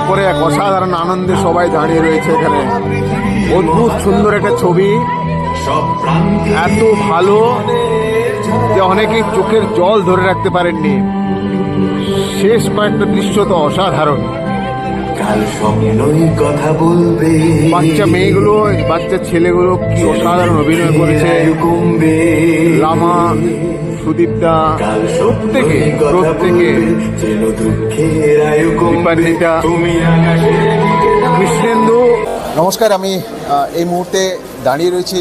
দেওয়ার পরে এক অসাধারণ আনন্দে সবাই দাঁড়িয়ে রয়েছে এখানে। অদ্ভুত সুন্দর একটা ছবি। এত ভালো যে অনেকেই চোখের জল ধরে রাখতে পারেননি। শেষ কয়েকটা দৃশ্য তো অসাধারণ। কথা বলবে। বাচ্চা মেয়েগুলো বাচ্চা ছেলেগুলো কি অসাধারণ অভিনয় করেছে। লামা সুদীপদা প্রত্যেকে প্রত্যেকে কৃষ্ণেন্দু। নমস্কার, আমি এই মুহূর্তে দাঁড়িয়ে রয়েছি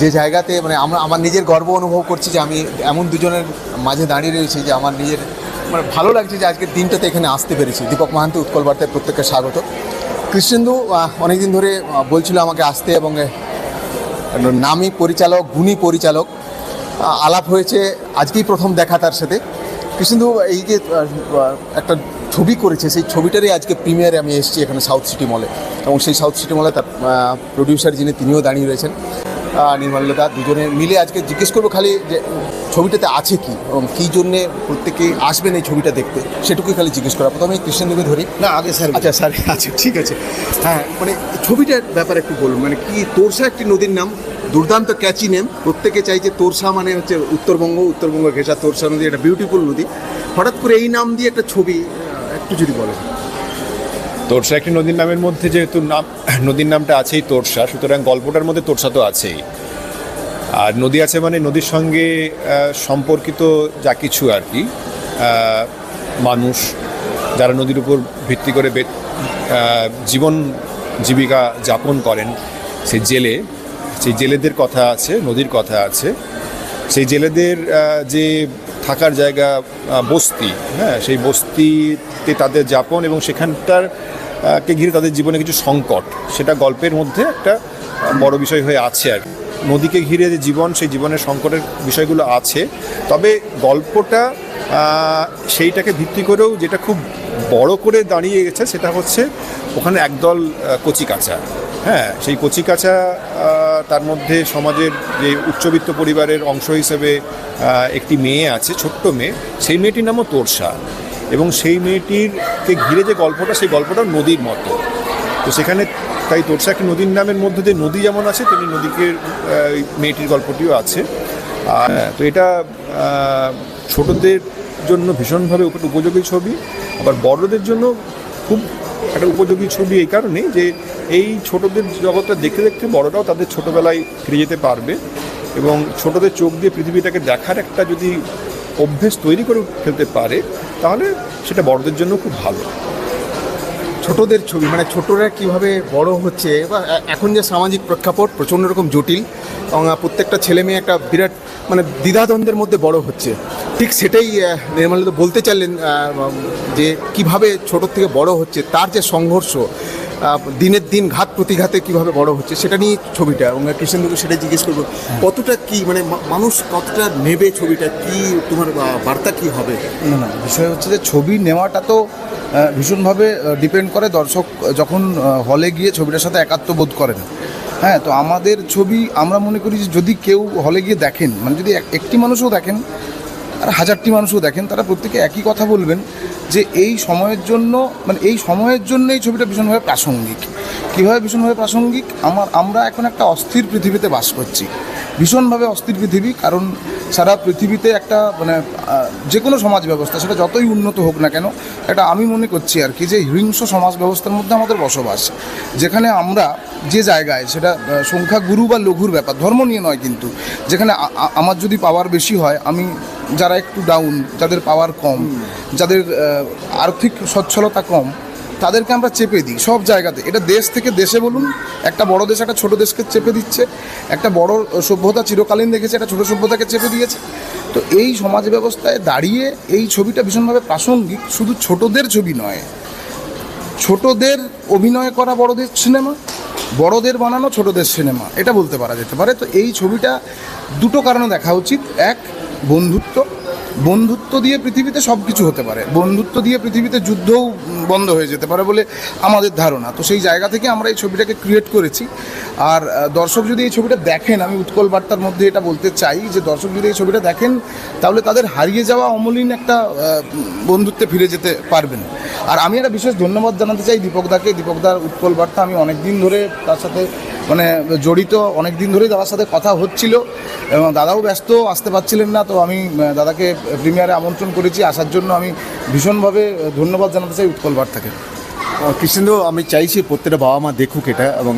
যে জায়গাতে মানে আমরা, আমার নিজের গর্ব অনুভব করছি যে আমি এমন দুজনের মাঝে দাঁড়িয়ে রয়েছি যে আমার নিজের মানে ভালো লাগছে যে আজকের দিনটাতে এখানে আসতে পেরেছি। দীপক মাহান্তি, উৎকল বার্তায় প্রত্যেককে স্বাগত। কৃষ্ণেন্দু অনেকদিন ধরে বলছিল আমাকে আসতে এবং নামী পরিচালক, গুণী পরিচালক আলাপ হয়েছে, আজকেই প্রথম দেখা তার সাথে। কৃষ্ণেন্দু এই যে একটা ছবি করেছে, সেই ছবিটারই আজকে প্রিমিয়ারে আমি এসেছি এখানে সাউথ সিটি মলে এবং সেই সাউথ সিটি মলে তার প্রডিউসার যিনি তিনিও দাঁড়িয়ে রয়েছেন। নির্মলতা দুজনে মিলে আজকে জিজ্ঞেস করব খালি যে ছবিটাতে আছে কি? এবং কী জন্যে প্রত্যেকে আসবেন এই ছবিটা দেখতে? সেটুকুই খালি জিজ্ঞেস করা। প্রথমে কৃষ্ণেন্দুকে ধরি। না আগে স্যার। আচ্ছা স্যার আচ্ছা ঠিক আছে। হ্যাঁ মানে ছবিটার ব্যাপারে একটু বলুন। মানে কি তোরসা একটি নদীর নাম? দুর্দান্ত ক্যাচি নেম প্রত্যেকে চাইছে তোরসা মানে হচ্ছে উত্তরবঙ্গ উত্তরবঙ্গ ঘেঁষা তোরসা নদী একটা বিউটিফুল নদী। হঠাৎ করে এই নাম দিয়ে একটা ছবি একটু যদি বলেন। তোরসা একটি নদীর নামের মধ্যে যেহেতু নাম নদীর নামটা আছেই তোরসা সুতরাং গল্পটার মধ্যে তোরসা তো আছেই। আর নদী আছে মানে নদীর সঙ্গে সম্পর্কিত যা কিছু আর কি মানুষ যারা নদীর উপর ভিত্তি করে জীবন জীবিকা যাপন করেন, সেই জেলে, সেই জেলেদের কথা আছে, নদীর কথা আছে সেই জেলেদের যে থাকার জায়গা বস্তি হ্যাঁ সেই বস্তিতে তাদের যাপন এবং সেখানটার কে ঘিরে তাদের জীবনে কিছু সংকট, সেটা গল্পের মধ্যে একটা বড় বিষয় হয়ে আছে আর কি। নদীকে ঘিরে যে জীবন সেই জীবনের সংকটের বিষয়গুলো আছে। তবে গল্পটা সেইটাকে ভিত্তি করেও যেটা খুব বড় করে দাঁড়িয়ে গেছে সেটা হচ্ছে ওখানে একদল আহ, কচিকাঁচা। হ্যাঁ সেই কচিকাঁচা আহ, তার মধ্যে সমাজের যে উচ্চবিত্ত পরিবারের অংশ হিসেবে একটি মেয়ে আছে ছোট্ট মেয়ে সেই মেয়েটির নামও তোরসা। এবং সেই মেয়েটিরকে ঘিরে যে গল্পটা সেই গল্পটা নদীর মতো। তো সেখানে তাই তোরসা একটি নদীর নামের মধ্যে দিয়ে নদী যেমন আছে, তেমনি নদীকে মেয়েটির গল্পটিও আছে। আর তো এটা ছোটদের জন্য ভীষণভাবে উপযোগী ছবি, আবার বড়দের জন্য খুব একটা উপযোগী ছবি এই কারণেই যে এই ছোটদের জগৎটা দেখতে দেখতে বড়রাও তাদের ছোটবেলায় ফিরে যেতে পারবে এবং ছোটদের চোখ দিয়ে পৃথিবীটাকে দেখার একটা যদি অভ্যেস তৈরি করে ফেলতে পারে, তাহলে সেটা বড়দের জন্য খুব ভালো। ছোটদের ছবি মানে ছোটরা কীভাবে বড় হচ্ছে বা এখন যে সামাজিক প্রেক্ষাপট প্রচণ্ড রকম জটিল, এবং প্রত্যেকটা ছেলে মেয়ে একটা বিরাট মানে দ্বিধাদ্বন্দ্বের মধ্যে বড় হচ্ছে। ঠিক সেটাই নির্মলিত বলতে চাইলেন যে কীভাবে ছোট থেকে বড় হচ্ছে, তার যে সংঘর্ষ দিনের দিন ঘাত প্রতিঘাতে কীভাবে বড় হচ্ছে, সেটা নিয়ে ছবিটা, এবং কৃষ্ণেন্দুকে সেটা জিজ্ঞেস করব, কতটা কি মানে মানুষ কতটা নেবে ছবিটা, কি, তোমার বার্তা কি হবে? না না, বিষয় হচ্ছে যে ছবি নেওয়াটা তো ভীষণভাবে ডিপেন্ড করে দর্শক যখন হলে গিয়ে ছবিটার সাথে একাত্ম বোধ করেন। হ্যাঁ তো আমাদের ছবি, আমরা মনে করি যে যদি কেউ হলে গিয়ে দেখেন মানে যদি এক- একটি মানুষও দেখেন, আর হাজারটি মানুষও দেখেন, তারা প্রত্যেকে একই কথা বলবেন যে এই সময়ের জন্য মানে এই সময়ের জন্য এই ছবিটা ভীষণভাবে প্রাসঙ্গিক। কীভাবে ভীষণভাবে প্রাসঙ্গিক? আমার, আমরা এখন একটা অস্থির পৃথিবীতে বাস করছি। ভীষণভাবে অস্থির পৃথিবী কারণ সারা পৃথিবীতে একটা মানে যে কোনো সমাজ ব্যবস্থা সেটা যতই উন্নত হোক না কেন এটা আমি মনে করছি আর কি যে হিংস সমাজ ব্যবস্থার মধ্যে আমাদের বসবাস। যেখানে আমরা যে জায়গায় সেটা সংখ্যা গুরু বা লঘুর ব্যাপার ধর্ম নিয়ে নয় কিন্তু যেখানে আমার যদি পাওয়ার বেশি হয় আমি যারা একটু ডাউন যাদের পাওয়ার কম যাদের আর্থিক সচ্ছলতা কম তাদেরকে আমরা চেপে দিই সব জায়গাতে। এটা দেশ থেকে দেশে বলুন, একটা বড় দেশ একটা ছোট দেশকে চেপে দিচ্ছে, একটা বড় সভ্যতা চিরকালীন দেখেছে, একটা ছোট সভ্যতাকে চেপে দিয়েছে। তো এই সমাজ ব্যবস্থায় দাঁড়িয়ে এই ছবিটা ভীষণভাবে প্রাসঙ্গিক, শুধু ছোটদের ছবি নয়। ছোটদের অভিনয় করা বড়দের সিনেমা, বড়দের বানানো ছোটদের সিনেমা, এটা বলতে পারা যেতে পারে। তো এই ছবিটা দুটো কারণে দেখা উচিত। এক, বন্ধুত্ব। বন্ধুত্ব দিয়ে পৃথিবীতে সব কিছু হতে পারে। বন্ধুত্ব দিয়ে পৃথিবীতে যুদ্ধও বন্ধ হয়ে যেতে পারে বলে আমাদের ধারণা। তো সেই জায়গা থেকে আমরা এই ছবিটাকে ক্রিয়েট করেছি। আর দর্শক যদি এই ছবিটা দেখেন, আমি উৎকল বার্তার মধ্যে এটা বলতে চাই যে, দর্শক যদি এই ছবিটা দেখেন, তাহলে তাদের হারিয়ে যাওয়া অমলিন একটা বন্ধুত্বে ফিরে যেতে পারবেন। আর আমি একটা বিশেষ ধন্যবাদ জানাতে চাই দীপকদাকে দীপকদার উৎকল বার্তা, আমি অনেক দিন ধরে তার সাথে মানে জড়িত অনেক দিন ধরেই দাদার সাথে কথা হচ্ছিল এবং দাদাও ব্যস্ত, আসতে পারছিলেন না। তো আমি দাদাকে প্রিমিয়ারে আমন্ত্রণ করেছি। আসার জন্য আমি ভীষণভাবে ধন্যবাদ জানাতে চাই উৎকল বার্তাকে। কৃষ্ণেন্দ্র আমি চাইছি প্রত্যেকটা বাবা মা দেখুক এটা এবং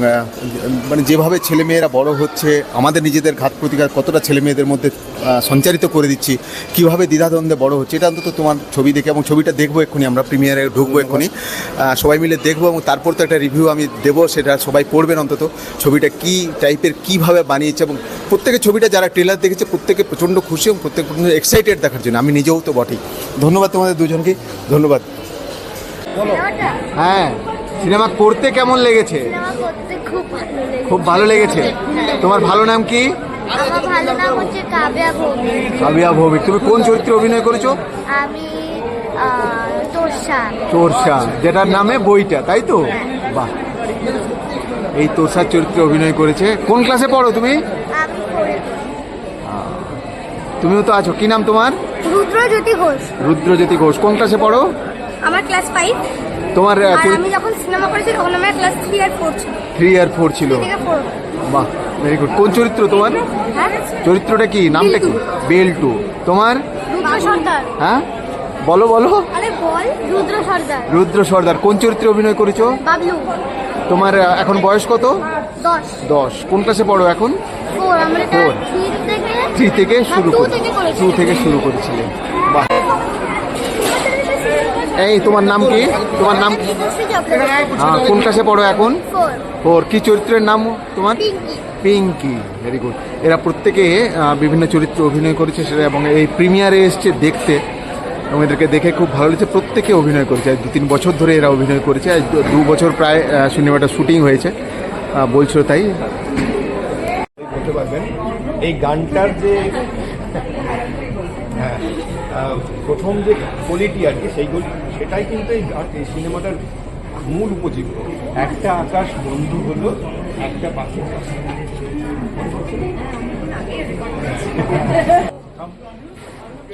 মানে যেভাবে ছেলে মেয়েরা বড় হচ্ছে, আমাদের নিজেদের ঘাত প্রতিঘাত কতটা ছেলে মেয়েদের মধ্যে সঞ্চারিত করে দিচ্ছি, কীভাবে দ্বিধাদ্বন্দ্বে বড় হচ্ছে, এটা অন্তত তোমার ছবি দেখে এবং ছবিটা দেখব এক্ষুনি, আমরা প্রিমিয়ারে ঢুকবো এক্ষুনি। সবাই মিলে দেখব এবং তারপর তো একটা রিভিউ আমি দেবো, সেটা সবাই পড়বেন অন্তত, ছবিটা কি টাইপের কীভাবে বানিয়েছে এবং প্রত্যেকের ছবিটা যারা ট্রেলার দেখেছে, প্রত্যেকে প্রচণ্ড খুশি এবং প্রত্যেক এক্সাইটেড দেখার জন্য, আমি নিজেও তো বটেই। ধন্যবাদ তোমাদের দুজনকে, ধন্যবাদ। হ্যাঁ সিনেমা করতে কেমন লেগেছে? খুব ভালো লেগেছে। তোমার ভালো নাম কি? কাব্যা ভৌমিক। তুমি কোন চরিত্রে অভিনয় করেছ? আমি তোরসা তোরসা যেটার নামে বইটা তাই তো? বাহ। এই তোরসার চরিত্রে অভিনয় করেছে। কোন ক্লাসে পড়ো তুমি? তুমিও তো আছো। কি নাম তোমার? রুদ্রজ্যোতি ঘোষ। রুদ্রজ্যোতি ঘোষ। কোন ক্লাসে পড়ো? আমার ক্লাস ফাইভ তোমার আর আমি যখন সিনেমা করেছি তখন আমার ক্লাস থ্রি আর ফোর ছিল। থ্রি আর ফোর ছিল। বাহ ভেরি গুড কোন চরিত্র তোমার? হ্যাঁ? চরিত্রটা কি? নামটা কি? বেলটু তোমার? রুদ্র সর্দার। হ্যাঁ? বলো বলো। আরে বল রুদ্র সর্দার। রুদ্র সর্দার। কোন চরিত্রে অভিনয় করেছ? বাবলু। তোমার এখন বয়স কত? দশ। কোন ক্লাসে পড়ো এখন? ফোর থ্রি থেকে শুরু করে করেছি। টু থেকে শুরু করেছিলে। এই তোমার নাম কি? তোমার নাম? হ্যাঁ কোন ক্লাসে পড়ো এখন? ফোর। ওর কি চরিত্রের নাম তোমার? পিঙ্কি। পিঙ্কি। ভেরি গুড এরা প্রত্যেকে বিভিন্ন চরিত্রে অভিনয় করেছে সেটা এবং এই প্রিমিয়ারে এসছে দেখতে। এবং এদেরকে দেখে খুব ভালো লেগেছে প্রত্যেকে অভিনয় করেছে। দু তিন বছর ধরে এরা অভিনয় করেছে আজ দু- বছর প্রায় সিনেমাটা শুটিং হয়েছে। বলছিল তাই। বলতে পারবেন এই গানটার যে প্রথম যে কোয়ালিটি আর কি সেই সেটাই কিন্তু এই সিনেমাটার মূল উপজীব্য। একটা আকাশ বন্ধু হলো একটা পাখি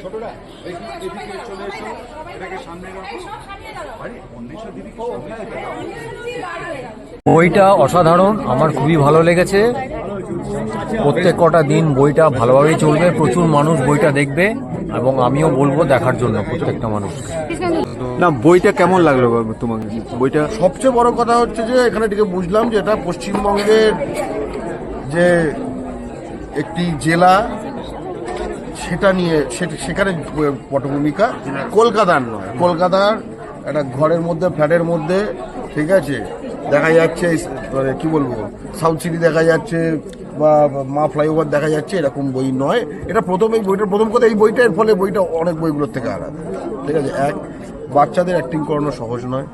ছোটরা দেখি এদিকে চলে এসো। এটাকে সামনে রাখো। আরে অন্বেষা দিদিকে সামনে যেতে দাও। বইটা অসাধারণ আমার খুবই ভালো লেগেছে। প্রত্যেক কটা দিন বইটা ভালোভাবেই চলবে প্রচুর মানুষ বইটা দেখবে। এবং আমিও বলব দেখার জন্য প্রত্যেকটা মানুষকে। না বইটা কেমন লাগল তোমাকে? বইটা সবচেয়ে বড় কথা হচ্ছে যে এখানে থেকে বুঝলাম যে এটা পশ্চিমবঙ্গের যে একটি জেলা সেটা নিয়ে সেটা- সেখানে পটভূমিকা। কলকাতার নয় কলকাতার একটা ঘরের মধ্যে ফ্ল্যাটের মধ্যে ঠিক আছে? দেখা যাচ্ছে মানে কি বলব? সাউথ সিটি দেখা যাচ্ছে বা মা ফ্লাইওভার দেখা যাচ্ছে, এরকম বই নয়। এটা প্রথম এই বইটার প্রথম কথা এই বইটার ফলে বইটা অনেক বইগুলোর থেকে আলাদা। ঠিক আছে? এক, বাচ্চাদের অ্যাক্টিং করানো সহজ নয়।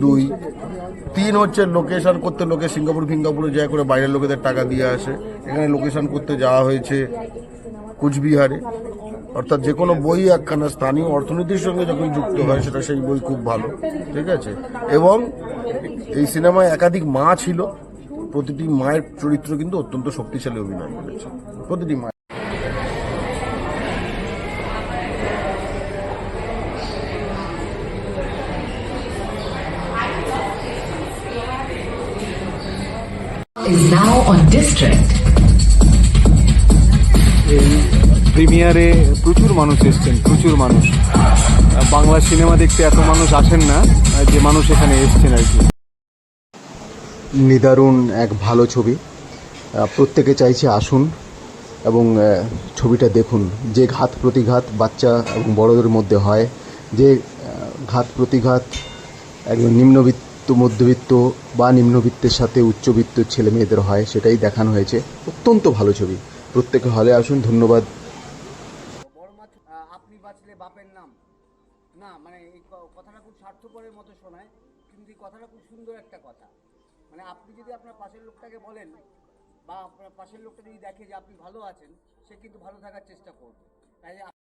দুই, তিন হচ্ছে লোকেশন করতে লোকে সিঙ্গাপুর ফিঙ্গাপুরে যায় করে বাইরের লোকেদের টাকা দিয়ে আসে। এখানে লোকেশন করতে যাওয়া হয়েছে কুচবিহারে। অর্থাৎ যে কোনো বই একখানা স্থানীয় অর্থনীতির সঙ্গে যখন যুক্ত হয়, সেটা সেই বই খুব ভালো। ঠিক আছে? এবং এই সিনেমায় একাধিক মা ছিল। প্রতিটি মায়ের চরিত্র কিন্তু অত্যন্ত শক্তিশালী অভিনয় করেছে। প্রতিটি মা is now on district. এই প্রিমিয়ারে প্রচুর মানুষ এসছেন প্রচুর মানুষ। বাংলা সিনেমা দেখতে এত মানুষ আসেন না যে মানুষ এখানে এসছেন আর কি। নিদারুণ এক ভালো ছবি। প্রত্যেকে চাইছে আসুন এবং ছবিটা দেখুন। যে ঘাত প্রতিঘাত বাচ্চা এবং বড়দের মধ্যে হয়, যে ঘাত প্রতিঘাত একজন নিম্নবিত্ত, মধ্যবিত্ত বা নিম্নবিত্তের সাথে উচ্চবিত্ত ছেলে মেয়েদের হয়, সেটাই দেখানো হয়েছে। অত্যন্ত ভালো ছবি। প্রত্যেকে হলে আসুন, ধন্যবাদ। বাপের নাম। না মানে কথাটা খুব স্বার্থপরের মতো শোনায় কথাটা খুব সুন্দর একটা কথা। মানে আপনি যদি আপনার পাশের লোকটাকে বলেন বা আপনার পাশের লোকটা যদি দেখে যে আপনি ভালো আছেন, সে কিন্তু ভালো থাকার চেষ্টা করবে। তাই